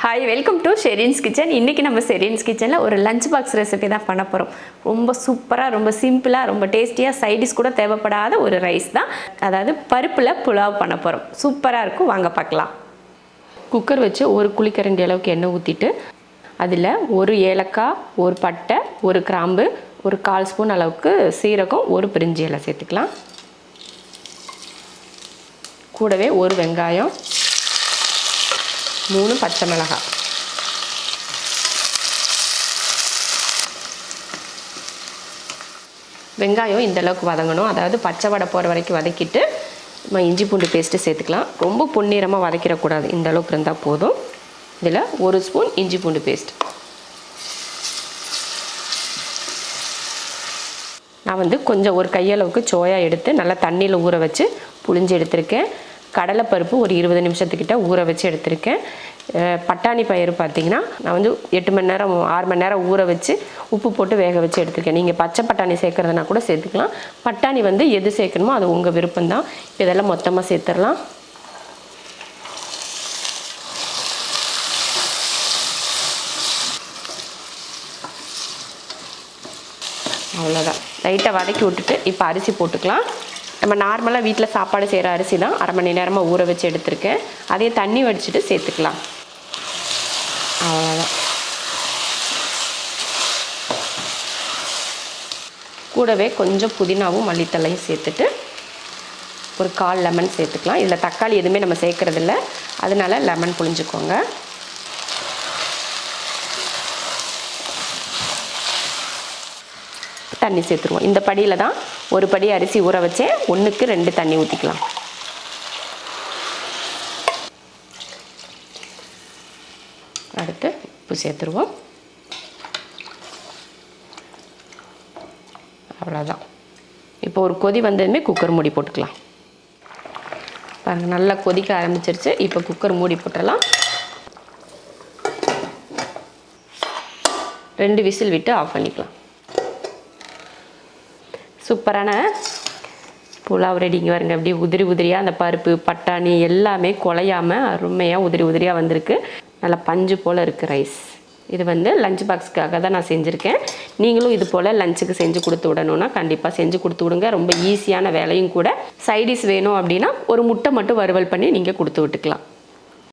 Hi welcome to Sherin's kitchen இன்றைக்கி நம்ம ஷெரின்ஸ் கிச்சனில் ஒரு லஞ்ச் பாக்ஸ் ரெசிபி தான் பண்ண போகிறோம் ரொம்ப சூப்பராக ரொம்ப சிம்பிளாக ரொம்ப டேஸ்டியாக சைடிஷ் கூட தேவைப்படாத ஒரு ரைஸ் தான். அதாவது பருப்பில் புலாவ் பண்ண போகிறோம் சூப்பராக இருக்கும். வாங்க பார்க்கலாம். குக்கர் வச்சு ஒரு குளிக்கரண்டி அளவுக்கு எண்ணெய் ஊற்றிட்டு அதில் ஒரு ஏலக்காய் ஒரு பட்டை ஒரு கிராம்பு ஒரு கால் ஸ்பூன் அளவுக்கு சீரகம் ஒரு பிரிஞ்சி இலை சேர்த்துக்கலாம். கூடவே ஒரு வெங்காயம் மூணு பச்சை மிளகாய். வெங்காயம் இந்தளவுக்கு வதங்கணும். அதாவது பச்சை வடை போகிற வரைக்கும் வதக்கிட்டு நம்ம இஞ்சி பூண்டு பேஸ்ட்டு சேர்த்துக்கலாம். ரொம்ப பொன்னிறமாக வதக்கிடக்கூடாது. இந்த அளவுக்கு இருந்தால் போதும். இதில் ஒரு ஸ்பூன் இஞ்சி பூண்டு பேஸ்ட் நான் வந்து கொஞ்சம் ஒரு கையளவுக்கு சோயா எடுத்து நல்லா தண்ணியில் ஊற வச்சு புளிஞ்சு எடுத்திருக்கேன். கடலைப்பருப்பு ஒரு இருபது நிமிஷத்துக்கிட்ட ஊற வச்சு எடுத்திருக்கேன். பட்டாணி பயிறு பார்த்தீங்கன்னா நான் வந்து எட்டு மணி நேரம் ஆறு மணி நேரம் ஊற வச்சு உப்பு போட்டு வேக வச்சு எடுத்திருக்கேன். நீங்கள் பச்சை பட்டாணி சேர்க்குறதுனா கூட சேர்த்துக்கலாம். பட்டாணி வந்து எது சேர்க்கணுமோ அது உங்கள் விருப்பம்தான். இதெல்லாம் மொத்தமாக சேர்த்துடலாம். அவ்வளோதான் லைட்டாக வதக்கி விட்டுட்டு இப்போ அரிசி போட்டுக்கலாம். நம்ம நார்மலாக வீட்டில் சாப்பாடு செய்கிற அரிசி தான் அரை மணி நேரமாக ஊற வச்சு எடுத்திருக்கேன். அதே தண்ணி வடிச்சிட்டு சேர்த்துக்கலாம். அவ்வளோதான் கூடவே கொஞ்சம் புதினாவும் மல்லித்தலையும் சேர்த்துட்டு ஒரு கால் லெமன் சேர்த்துக்கலாம். இதில் தக்காளி எதுவுமே நம்ம சேர்க்குறதில்ல. அதனால லெமன் புழிஞ்சுக்கோங்க. தண்ணி சேர்த்துருவோம். இந்த படியில் தான் ஒரு படி அரிசி ஊற வச்சேன் ஒன்றுக்கு ரெண்டு தண்ணி ஊற்றிக்கலாம் அடுத்து உப்பு சேர்த்துருவோம். அவ்வளோதான் இப்போ ஒரு கொதி வந்ததுமே குக்கர் மூடி போட்டுக்கலாம். பாருங்கள் நல்லா கொதிக்க ஆரம்பிச்சிருச்சு. இப்போ குக்கர் மூடி போட்டுடலாம். ரெண்டு விசில் விட்டு ஆஃப் பண்ணிக்கலாம். சூப்பரான புலாவ் ரெடிங்க வருங்க அப்படியே உதிரி உதிரியாக அந்த பருப்பு பட்டாணி எல்லாமே குலையாமல் அருமையாக உதிரி உதிரியாக வந்திருக்கு. நல்லா பஞ்சு போல் இருக்குது ரைஸ் இது வந்து லஞ்ச் பாக்ஸ்க்காக தான் நான் செஞ்சுருக்கேன். நீங்களும் இது போல் லஞ்சுக்கு செஞ்சு கொடுத்து விடணும்னா கண்டிப்பாக செஞ்சு கொடுத்து விடுங்க. ரொம்ப ஈஸியான வேலையும் கூட. சைடிஷ் வேணும் அப்படின்னா ஒரு முட்டை மட்டும் வறுவல் பண்ணி நீங்கள் கொடுத்து விட்டுக்கலாம்.